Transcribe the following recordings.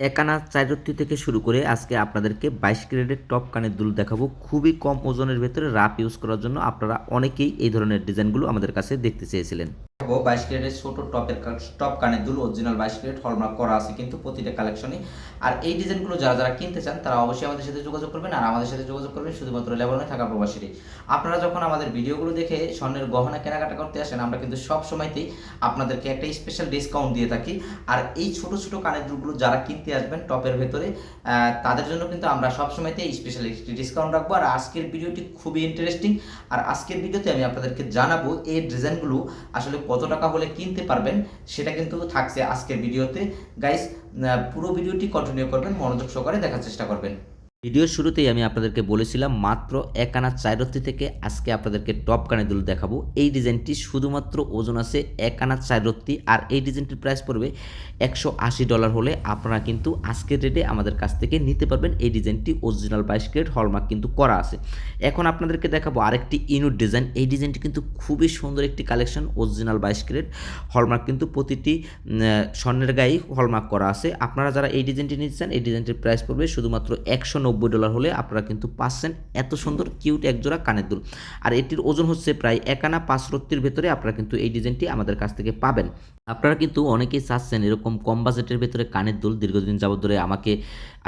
একানা চাইরত্তি থেকে শুরু করে আজকে আপনাদেরকে বাইশ ক্যারেটের টপ কানের দুল দেখাবো। খুবই কম ওজনের ভেতরে রাপ ইউজ করার জন্য আপনারা অনেকেই এই ধরনের ডিজাইনগুলো আমাদের কাছে দেখতে চেয়েছিলেন। দেখাবো বাইশ ক্যারেটের ছোট টপের টপ কানের দুল অরিজিনাল বাইশ ক্যারেট হলমার্ক করা আছে কিন্তু প্রতিটা কালেকশনে আর এই ডিজাইনগুলো যারা যারা কিনতে চান, তারা অবশ্যই আমাদের সাথে যোগাযোগ করবেন আর আমাদের সাথে যোগাযোগ করবেন শুধুমাত্র লেবাননে থাকা প্রবাসীরই। আপনারা যখন আমাদের ভিডিওগুলো দেখে স্বর্ণের গহনা কেনাকাটা করতে আসেন, আমরা কিন্তু সব সময়তেই আপনাদেরকে একটা স্পেশাল ডিসকাউন্ট দিয়ে থাকি। আর এই ছোট ছোট কানের দুলগুলো যারা কিনতে আসবেন টপের ভেতরে তাদের জন্য কিন্তু আমরা সব সময়তেই স্পেশাল ডিসকাউন্ট রাখব। আর আজকের ভিডিওটি খুবই ইন্টারেস্টিং আর আজকের ভিডিওতে আমি আপনাদেরকে জানাব এই ডিজাইনগুলো আসলে কত টাকা হলে কিনতে পারবেন, সেটা কিন্তু থাকছে আজকের ভিডিওতে। গাইস পুরো ভিডিওটি কন্টিনিউ করবেন, মনোযোগ সহকারে দেখার চেষ্টা করবেন। ভিডিওর শুরুতেই আমি আপনাদেরকে বলেছিলাম, মাত্র এক আনা চাইরত্তি থেকে আজকে আপনাদেরকে টপ কানের দুল দেখাবো। এই ডিজাইনটি শুধুমাত্র ওজন আছে এক আনা চাইরত্তি, আর এই ডিজাইনটির প্রাইস পড়বে একশো আশি ডলার হলে আপনারা কিন্তু আজকের রেটে আমাদের কাছ থেকে নিতে পারবেন। এই ডিজাইনটি অরিজিনাল বাইশ ক্যারেট হলমার্ক কিন্তু করা আছে। এখন আপনাদেরকে দেখাবো আরেকটি ইউনিট ডিজাইন এই ডিজাইনটি কিন্তু খুবই সুন্দর একটি কালেকশন অরিজিনাল বাইশ ক্যারেট হলমার্ক কিন্তু প্রতিটি স্বর্ণের গায়েই হলমার্ক করা আছে। আপনারা যারা এই ডিজাইনটি নিচ্ছেন, এই ডিজাইনটির প্রাইস পড়বে শুধুমাত্র একশো নব্বই ডলার হলে আপনারা কিন্তু পাচ্ছেন এত সুন্দর, কিউট একজোড়া কানের দুল। আর এটির ওজন হচ্ছে প্রায় একানা পাঁচ রত্তির ভেতরে আপনারা কিন্তু এই ডিজাইনটি আমাদের কাছ থেকে পাবেন। আপনারা কিন্তু অনেকেই চাচ্ছেন এরকম কম বাজেটের ভেতরে কানের দুল দীর্ঘদিন যাবত ধরে আমাকে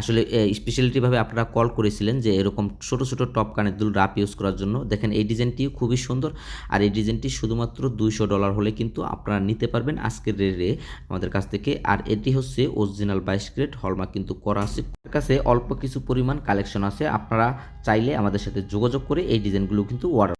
আসলে স্পেশালিটিভাবে আপনারা কল করেছিলেন যে এরকম ছোট ছোট টপ কানের দুল রাপ ইউজ করার জন্য। দেখেন এই ডিজাইনটিও খুবই সুন্দর আর এই ডিজাইনটি শুধুমাত্র দুইশো ডলার হলে কিন্তু আপনারা নিতে পারবেন আজকের রেটে আমাদের কাছ থেকে। আর এটি হচ্ছে অরিজিনাল বাইশ গ্রেড হলমার্ক কিন্তু করা আছে। কাছে অল্প কিছু পরিমাণ কালেকশন আছে আপনারা চাইলে আমাদের সাথে যোগাযোগ করে এই ডিজাইনগুলো কিন্তু অর্ডার